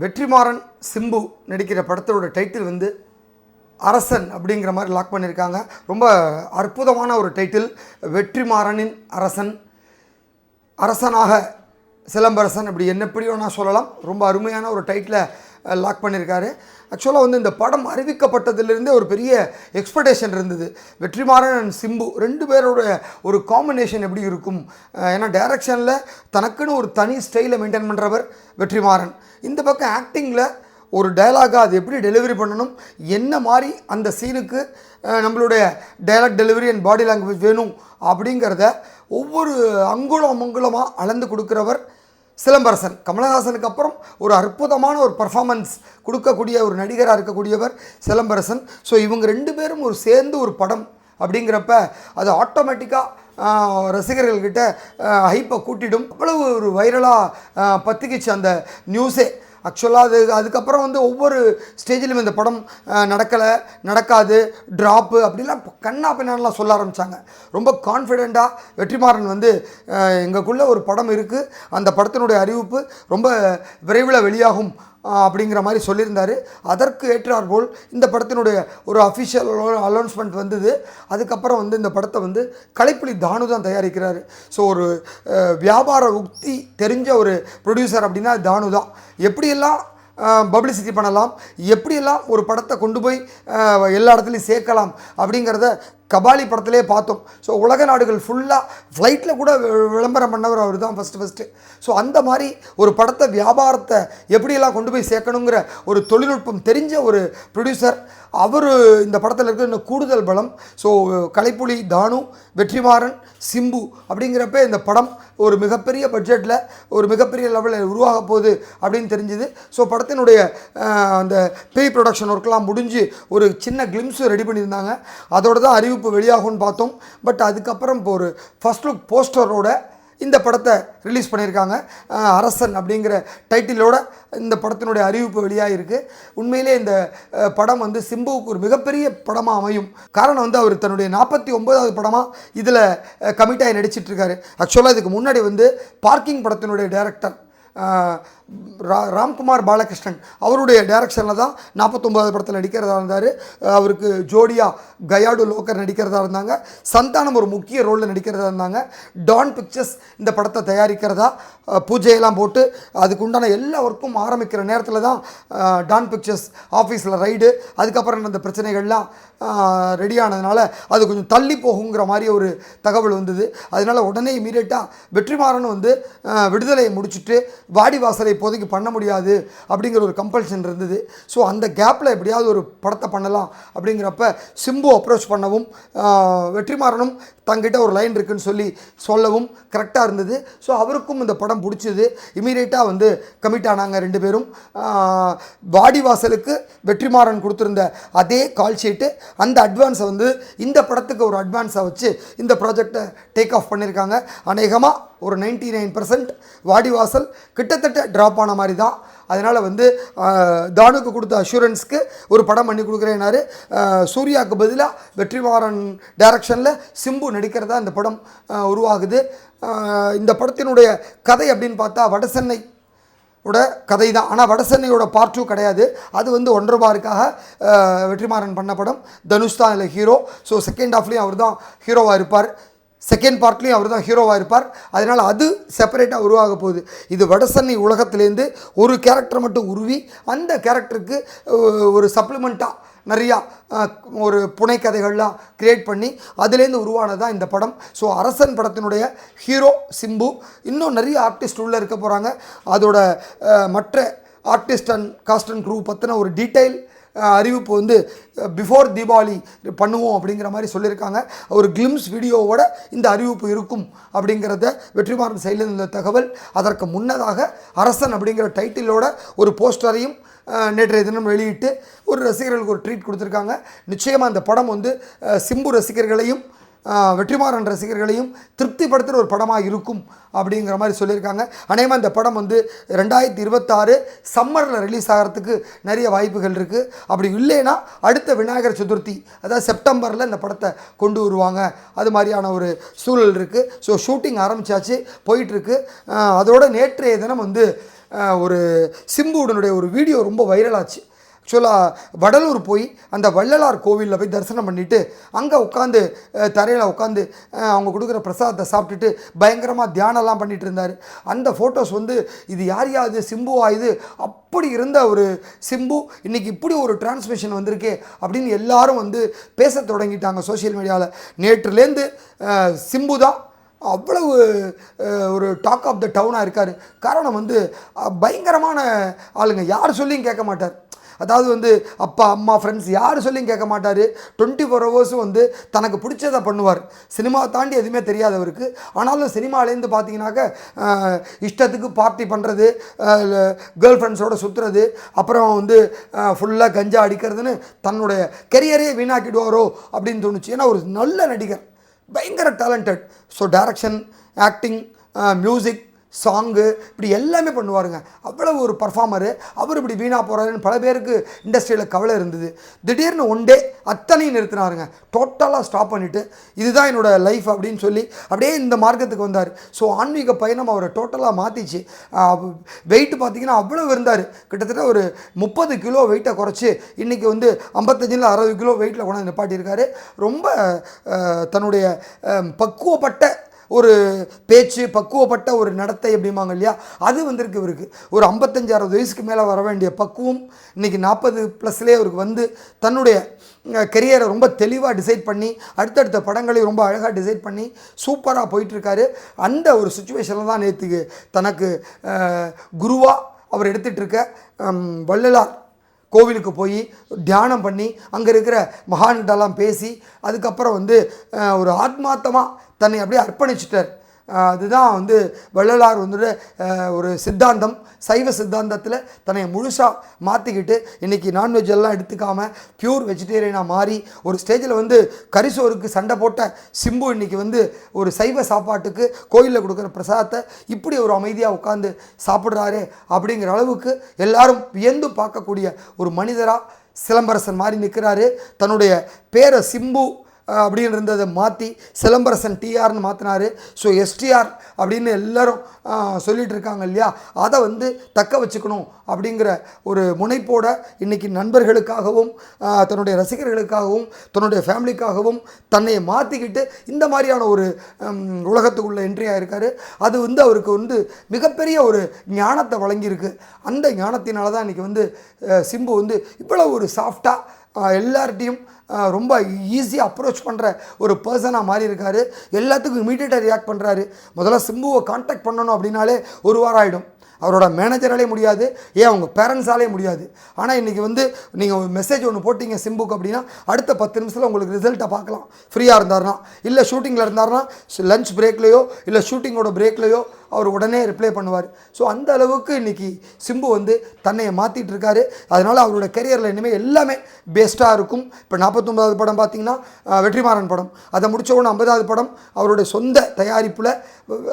வெற்றிமாறன் சிம்பு நடிக்கிற படத்தோட டைட்டில் வந்து அரசன் அப்படிங்கிற மாதிரி லாக் பண்ணியிருக்காங்க. ரொம்ப அற்புதமான ஒரு டைட்டில் வெற்றிமாறனின் அரசன். அரசனாக சிலம்பரசன் அப்படி என்ன எப்படியோ நான் சொல்லலாம். ரொம்ப அருமையான ஒரு டைட்டில் லாக் பண்ணியிருக்காரு ஆக்சுவலாக வந்து இந்த படம் அறிவிக்கப்பட்டதுலேருந்தே ஒரு பெரிய எக்ஸ்பெக்டேஷன் இருந்தது. வெற்றிமாறன் அண்ட் சிம்பு ரெண்டு பேரோட ஒரு காம்பினேஷன் எப்படி இருக்கும்? ஏன்னா டைரக்ஷனில் தனக்குன்னு ஒரு தனி ஸ்டைலை மெயின்டைன் பண்ணுறவர் வெற்றிமாறன். இந்த பக்கம் ஆக்டிங்கில் ஒரு டைலாகாக அது எப்படி டெலிவரி பண்ணணும்? என்ன மாதிரி அந்த சீனுக்கு நம்மளுடைய dialogue delivery and body language வேணும்? அப்படிங்கிறத ஒவ்வொரு அங்குலம் அங்குலமாக அளந்து கொடுக்குறவர் சிலம்பரசன். கமலஹாசனுக்கு அப்புறம் ஒரு அற்புதமான ஒரு பர்ஃபார்மன்ஸ் கொடுக்கக்கூடிய ஒரு நடிகராக இருக்கக்கூடியவர் சிலம்பரசன். ஸோ இவங்க ரெண்டு பேரும் ஒரு சேர்ந்து ஒரு படம் அப்படிங்கிறப்ப அது ஆட்டோமேட்டிக்காக ரசிகர்கள்கிட்ட ஹைப்பை கூட்டிடும். அவ்வளவு ஒரு வைரலாக பத்திக்கிச்சு அந்த நியூஸே ஆக்சுவலாக அது அதுக்கப்புறம் வந்து ஒவ்வொரு ஸ்டேஜிலும் இந்த படம் நடக்கலை நடக்காது ட்ராப்பு அப்படிலாம் கண்ணா பின்னாலாம் சொல்ல ஆரம்பித்தாங்க ரொம்ப கான்ஃபிடெண்ட்டாக வெற்றிமாறன் வந்து எங்களுக்குள்ளே ஒரு படம் இருக்குது அந்த படத்தினுடைய அறிவிப்பு ரொம்ப விரைவில் வெளியாகும் அப்படிங்கிற மாதிரி சொல்லியிருந்தார். அதற்கு ஏற்றாற்போல் இந்த படத்தினுடைய ஒரு அஃபிஷியல் அனௌன்ஸ்மெண்ட் வந்தது. அதுக்கப்புறம் வந்து இந்த படத்தை வந்து கலைப்புலி தானு தான் தயாரிக்கிறார். ஸோ ஒரு வியாபார உக்தி தெரிஞ்ச ஒரு ப்ரொடியூசர் அப்படின்னா தானு தான். எப்படியெல்லாம் பப்ளிசிட்டி பண்ணலாம்? எப்படியெல்லாம் ஒரு படத்தை கொண்டு போய் எல்லா இடத்துலையும் சேர்க்கலாம்? அப்படிங்கிறத கபாலி படத்திலே பார்த்தோம். ஸோ உலக நாடுகள் ஃபுல்லாக ஃப்ளைட்டில் கூட விளம்பரம் பண்ணவர் அவர் தான் ஃபஸ்ட்டு ஃபஸ்ட்டு ஸோ அந்த மாதிரி ஒரு படத்தை வியாபாரத்தை எப்படியெல்லாம் கொண்டு போய் சேர்க்கணுங்கிற ஒரு தொழில்நுட்பம் தெரிஞ்ச ஒரு ப்ரொடியூசர் அவர் இந்த படத்தில் இருக்கிற இன்னும் கூடுதல் பலம். ஸோ கலைப்புலி தானு வெற்றிமாறன் சிம்பு அப்படிங்கிறப்ப இந்த படம் ஒரு மிகப்பெரிய பட்ஜெட்டில் ஒரு மிகப்பெரிய லெவலில் உருவாக போகுது அப்படின்னு தெரிஞ்சுது. ஸோ படத்தினுடைய அந்த ப்ரீ ப்ரொடக்ஷன் ஒர்க்லாம் முடிஞ்சு ஒரு சின்ன கிளிம்ஸும் ரெடி பண்ணியிருந்தாங்க. அதோட தான் அறிவு அறிவிப்பு வெளியாகும்னு பார்த்தோம். பட் அதுக்கப்புறம் இப்போ ஒரு ஃபஸ்ட் லுக் போஸ்டரோட இந்த படத்தை ரிலீஸ் பண்ணியிருக்காங்க. அரசன் அப்படிங்கிற டைட்டிலோட இந்த படத்தினுடைய அறிவிப்பு வெளியாகிருக்கு உண்மையிலே இந்த படம் வந்து சிம்புவுக்கு ஒரு மிகப்பெரிய படமாக அமையும். காரணம் வந்து அவர் தன்னுடைய நாற்பத்தி ஒன்பதாவது படமாக இதில் கமிட்டாகி நடிச்சிட்ருக்காரு. ஆக்சுவலாக இதுக்கு முன்னாடி வந்து பார்க்கிங் படத்தினுடைய டைரக்டர் ரா ராம்குமார் பாலகிருஷ்ணன் அவருடைய டைரக்ஷனில் தான் நாற்பத்தொம்போது படத்தில் நடிக்கிறதா இருந்தார். அவருக்கு ஜோடியா கயாடு லோக்கர் நடிக்கிறதா இருந்தாங்க. சந்தானம் ஒரு முக்கிய ரோலில் நடிக்கிறதா இருந்தாங்க. டான் பிக்சர்ஸ் இந்த படத்தை தயாரிக்கிறதா பூஜையெல்லாம் போட்டு அதுக்கு உண்டான எல்லா ஒர்க்கும் ஆரம்பிக்கிற நேரத்தில் தான் டான் பிக்சர்ஸ் ஆஃபீஸில் ரைடு அதுக்கப்புறம் நடந்த பிரச்சனைகள்லாம் ரெடியானதுனால அது கொஞ்சம் தள்ளி போகுங்கிற மாதிரி ஒரு தகவல் வந்தது. அதனால் உடனே இமீடியட்டாக வெற்றிமாறன் வந்து விடுதலையை முடிச்சுட்டு வாடி வாசலை இப்போதைக்கு பண்ண முடியாது அப்படிங்கிற ஒரு கம்பல்ஷன் இருந்தது. ஸோ அந்த கேப்பில் எப்படியாவது ஒரு படத்தை பண்ணலாம் அப்படிங்கிறப்ப சிம்பு அப்ரோச் பண்ணவும் வெற்றிமாறனும் தங்கிட்ட ஒரு லைன் இருக்குன்னு சொல்லி சொல்லவும் கரெக்டாக இருந்தது. ஸோ அவருக்கும் இந்த படம் பிடிச்சது. இமீடியட்டாக வந்து கமிட் ஆனாங்க ரெண்டு பேரும். வாடி வாசலுக்கு வெற்றிமாறன் கொடுத்துருந்த அதே கால் ஷீட்டு அந்த அட்வான்ஸை வந்து இந்த படத்துக்கு ஒரு அட்வான்ஸை வச்சு இந்த ப்ராஜெக்டை டேக் ஆஃப் பண்ணியிருக்காங்க அநேகமாக ஒரு நைன்டி நைன் பர்சன்ட் வாடிவாசல் கிட்டத்தட்ட ட்ராப் ஆன மாதிரி தான் அதனால் வந்து தானுக்கு கொடுத்த அஷூரன்ஸ்க்கு ஒரு படம் பண்ணி கொடுக்குறேனாரு சூர்யாவுக்கு பதிலாக வெற்றிமாறன் டைரக்ஷனில் சிம்பு நடிக்கிறதா இந்த படம் உருவாகுது. இந்த படத்தினுடைய கதை அப்படின்னு பார்த்தா வடசென்னை ஓட கதை தான் ஆனால் வடசென்னையோட பார்ட் டூ கிடையாது. அது வந்து ஒன்றரை பாருக்காக வெற்றிமாறன் பண்ண படம். தனுஷ் தான் அதில் ஹீரோ ஸோ செகண்ட் ஹாஃப்லேயும் அவர் தான் ஹீரோவாக இருப்பார். செகண்ட் பார்ட்லேயும் அவர் தான் ஹீரோவாக இருப்பார். அதனால் அது செப்பரேட்டாக உருவாக போகுது. இது வடசென்னை உலகத்துலேருந்து ஒரு கேரக்டர் மட்டும் உருவி அந்த கேரக்டருக்கு ஒரு சப்ளிமெண்ட்டாக நிறையா ஒரு புனைக்கதைகள்லாம் கிரியேட் பண்ணி அதுலேருந்து உருவானது தான் இந்த படம். ஸோ அரசன் படத்தினுடைய ஹீரோ சிம்பு இன்னும் நிறைய ஆர்டிஸ்ட் உள்ளே இருக்க போகிறாங்க அதோட மற்ற artist and cast and crew பற்றின ஒரு டீட்டெயில் அறிவிப்பு வந்து பிஃபோர் தீபாவளி பண்ணுவோம் அப்படிங்கிற மாதிரி சொல்லியிருக்காங்க. ஒரு கிளிம்ஸ் வீடியோவோட இந்த அறிவிப்பு இருக்கும் அப்படிங்கிறத வெற்றிமாறன் செயலில் இருந்த தகவல் அதற்கு முன்னதாக அரசன் அப்படிங்கிற டைட்டிலோட ஒரு போஸ்டரையும் நேற்றைய தினம் வெளியிட்டு ஒரு ரசிகர்களுக்கு ஒரு ட்ரீட் கொடுத்துருக்காங்க. நிச்சயமாக அந்த படம் வந்து சிம்பு ரசிகர்களையும் வெற்றிமாறன் ரசிகர்களையும் திருப்திப்படுத்துகிற ஒரு படமாக இருக்கும் அப்படிங்கிற மாதிரி சொல்லியிருக்காங்க. அநேகமாக இந்த படம் வந்து ரெண்டாயிரத்தி இருபத்தாறு சம்மரில் ரிலீஸ் ஆகிறதுக்கு நிறைய வாய்ப்புகள் இருக்குது அப்படி இல்லைன்னா அடுத்த விநாயகர் சதுர்த்தி அதாவது செப்டம்பரில் இந்த படத்தை கொண்டு வருவாங்க. அது மாதிரியான ஒரு சூழல் இருக்குது ஸோ ஷூட்டிங் ஆரம்பித்தாச்சு போயிட்டுருக்கு. அதோட நேற்றைய தினம் வந்து ஒரு சிம்புடனுடைய ஒரு வீடியோ ரொம்ப வைரலாச்சு ஆக்சுவலாக வடலூர் போய் அந்த வள்ளலார் கோவிலில் போய் தரிசனம் பண்ணிவிட்டு அங்கே உட்காந்து தரையில் உட்காந்து அவங்க கொடுக்குற பிரசாதத்தை சாப்பிட்டுட்டு பயங்கரமாக தியானம்லாம் பண்ணிட்டு இருந்தார். அந்த ஃபோட்டோஸ் வந்து இது யார் யா இது? சிம்புவா இது? அப்படி இருந்த ஒரு சிம்பு இன்றைக்கி இப்படி ஒரு டிரான்ஸ்மிஷன் வந்திருக்கே அப்படின்னு எல்லாரும் வந்து பேச தொடங்கிட்டாங்க சோஷியல் மீடியாவில் நேற்றுலேருந்து சிம்பு தான் அவ்வளவு ஒரு டாக் ஆஃப் த டவுனாக இருக்கார். காரணம் வந்து பயங்கரமான ஆளுங்க. யார் சொல்லியும் கேட்க மாட்டார். அதாவது வந்து அப்பா அம்மா ஃப்ரெண்ட்ஸ் யார் சொல்லியும் கேட்க மாட்டார். டுவெண்ட்டி ஃபோர் ஹவர்ஸும் வந்து தனக்கு பிடிச்சதை பண்ணுவார். சினிமா தாண்டி எதுவுமே தெரியாதவருக்கு ஆனாலும் சினிமாலேருந்து பார்த்தீங்கன்னாக்க இஷ்டத்துக்கு பார்ட்டி பண்ணுறது கேர்ள் ஃப்ரெண்ட்ஸோடு சுற்றுறது அப்புறம் வந்து ஃபுல்லாக கஞ்சா அடிக்கிறதுன்னு தன்னுடைய கெரியரே வீணாக்கிடுவாரோ அப்படின்னு தோணுச்சு. ஏன்னா ஒரு நல்ல நடிகர். பயங்கர talented so direction acting music song இப்படி எல்லாமே பண்ணுவாருங்க. அவ்வளோ ஒரு பர்ஃபார்மரு அவர் இப்படி வீணாக போகிறாருன்னு பல பேருக்கு இண்டஸ்ட்ரியில் கவலை இருந்தது. திடீர்னு ஒன் டே அத்தனையும் நிறுத்தினாருங்க. டோட்டலாக ஸ்டாப் பண்ணிவிட்டு இதுதான் என்னோடய லைஃப் அப்படின்னு சொல்லி அப்படியே இந்த மார்க்கத்துக்கு வந்தார். ஸோ ஆன்மீக பயணம் அவரை டோட்டலாக மாற்றிச்சு வெயிட் பார்த்தீங்கன்னா அவ்வளோ இருந்தார். கிட்டத்தட்ட ஒரு முப்பது கிலோ வெயிட்டை குறைச்சி இன்றைக்கி வந்து ஐம்பத்தஞ்சில் அறுபது கிலோ வெயிட்டில் கொண்டாந்து நிப்பாட்டியிருக்காரு. ரொம்ப தன்னுடைய பக்குவப்பட்ட ஒரு பேச்சு பக்குவப்பட்ட ஒரு நடத்தை அப்படிம்பாங்க இல்லையா? அது வந்திருக்கு இவருக்கு. ஒரு ஐம்பத்தஞ்சு அறுபது வயசுக்கு மேலே வர வேண்டிய பக்குவம் இன்றைக்கி நாற்பது ப்ளஸ்லேயே அவருக்கு வந்து தன்னுடைய கெரியரை ரொம்ப தெளிவாக டிசைட் பண்ணி அடுத்தடுத்த படங்களை ரொம்ப அழகாக டிசைட் பண்ணி சூப்பராக போயிட்டுருக்காரு. அந்த ஒரு சுச்சுவேஷனில் தான் நேற்றுக்கு தனக்கு குருவாக அவர் எடுத்துகிட்டு இருக்க வள்ளலார் கோவிலுக்கு போய் தியானம் பண்ணி அங்கே இருக்கிற மகான்கிட்டலாம் பேசி அதுக்கப்புறம் வந்து ஒரு ஆத்மார்த்தமாக தன்னை அப்படியே அர்ப்பணிச்சிட்டார். அதுதான் வந்து வள்ளலார் வந்து ஒரு சித்தாந்தம் சைவ சித்தாந்தத்தில் தன்னை முழுசாக மாற்றிக்கிட்டு இன்றைக்கி நான்வெஜ் எல்லாம் எடுத்துக்காமல் பியூர் வெஜிடேரியனாக மாறி ஒரு ஸ்டேஜில் வந்து கரிசோருக்கு சண்டை போட்ட சிம்பு இன்றைக்கி வந்து ஒரு சைவ சாப்பாட்டுக்கு கோயிலில் கொடுக்குற பிரசாதத்தை இப்படி ஒரு அமைதியாக உட்காந்து சாப்பிட்றாரு அப்படிங்கிற அளவுக்கு எல்லாரும் வியந்து பார்க்கக்கூடிய ஒரு மனிதராக சிலம்பரசன் மாதிரி நிற்கிறாரு தன்னுடைய பேரை சிம்பு அப்படின்னு இருந்ததை மாற்றி சிலம்பரசன் டிஆர்னு மாற்றினாரு ஸோ எஸ்டிஆர் அப்படின்னு எல்லோரும் சொல்லிகிட்டு இருக்காங்க இல்லையா? அதை வந்து தக்க வச்சுக்கணும் அப்படிங்கிற ஒரு முனைப்போட இன்னைக்கு நண்பர்களுக்காகவும் தன்னுடைய ரசிகர்களுக்காகவும் தன்னுடைய ஃபேமிலிக்காகவும் தன்னை மாற்றிக்கிட்டு இந்த மாதிரியான ஒரு உலகத்துக்குள்ளே உலகத்துக்குள்ள என்ட்ரி ஆயிருக்காரு. அது வந்து அவருக்கு வந்து மிகப்பெரிய ஒரு ஞானத்தை வழங்கியிருக்கு. அந்த ஞானத்தினால தான் இன்றைக்கி வந்து சிம்பு வந்து இவ்வளோ ஒரு சாஃப்டாக எல்லார்ட்டையும் ரொம்ப ஈஸியாக அப்ரோச் பண்ணுற ஒரு பர்சனாக மாறி இருக்காரு. எல்லாத்துக்கும் இமீடியட்டாக ரியாக்ட் பண்ணுறாரு முதல்ல சிம்புவை காண்டாக்ட் பண்ணணும் அப்படின்னாலே ஒரு வாரம் ஆகிடும் அவரோட மேனேஜராலே முடியாது ஏன் அவங்க பேரண்ட்ஸாலே முடியாது. ஆனால் இன்றைக்கி வந்து நீங்கள் ஒரு மெசேஜ் ஒன்று போட்டிங்க சிம்புக்கு அப்படின்னா அடுத்த பத்து நிமிஷத்தில் உங்களுக்கு ரிசல்ட்டை பார்க்கலாம். ஃப்ரீயாக இருந்தாருன்னா இல்லை ஷூட்டிங்கில் இருந்தாருன்னா லஞ்ச் பிரேக்லேயோ இல்லை ஷூட்டிங்கோட பிரேக்லேயோ அவர் உடனே ரிப்ளை பண்ணுவார். ஸோ அந்த அளவுக்கு இன்றைக்கி சிம்பு வந்து தன்னை மாற்றிட்டு இருக்காரு. அதனால் அவரோட கெரியரில் இனிமேல் எல்லாமே பெஸ்ட்டாக இருக்கும். இப்போ நாற்பத்தொம்பதாவது படம் பார்த்தீங்கன்னா வெற்றிமாறன் படம். அதை முடித்த உடனே ஐம்பதாவது படம் அவருடைய சொந்த தயாரிப்பில்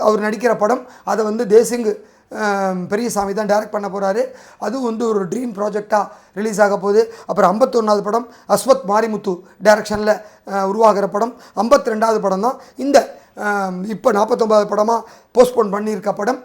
அவர் நடிக்கிற படம். அதை வந்து தேசிங்கு பெரியசாமி தான் டைரக்ட் பண்ண போகிறாரு அதுவும் வந்து ஒரு ட்ரீம் ப்ராஜெக்டாக ரிலீஸ் ஆக போகுது. அப்புறம் ஐம்பத்தொன்னாவது படம் அஸ்வத் மாரிமுத்து டைரக்ஷனில் உருவாகிற படம். ஐம்பத்தி ரெண்டாவது படம் தான் இந்த இப்போ நாற்பத்தொம்பது படமாக போஸ்ட்போன் பண்ணியிருக்க படம்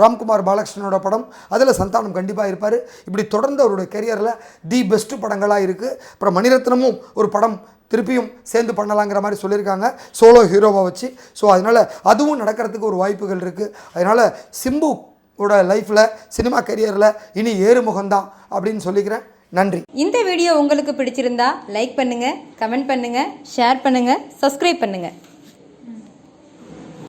ராம்குமார் பாலகிருஷ்ணனோட படம். அதில் சந்தானம் கண்டிப்பாக இருப்பார். இப்படி தொடர்ந்து அவருடைய கெரியரில் தி பெஸ்ட்டு படங்களாக இருக்குது அப்புறம் மணிரத்னமும் ஒரு படம் திருப்பியும் சேர்ந்து பண்ணலாங்கிற மாதிரி சொல்லியிருக்காங்க. சோலோ ஹீரோவை வச்சு. ஸோ அதனால் அதுவும் நடக்கிறதுக்கு ஒரு வாய்ப்புகள் இருக்குது அதனால் சிம்பு ஓட லைஃப்பில் சினிமா கெரியரில் இனி ஏறுமுகம்தான் அப்படின்னு சொல்லிக்கிறேன். நன்றி. இந்த வீடியோ உங்களுக்கு பிடிச்சிருந்தா லைக் பண்ணுங்கள் கமெண்ட் பண்ணுங்கள் ஷேர் பண்ணுங்கள் சப்ஸ்கிரைப் பண்ணுங்கள்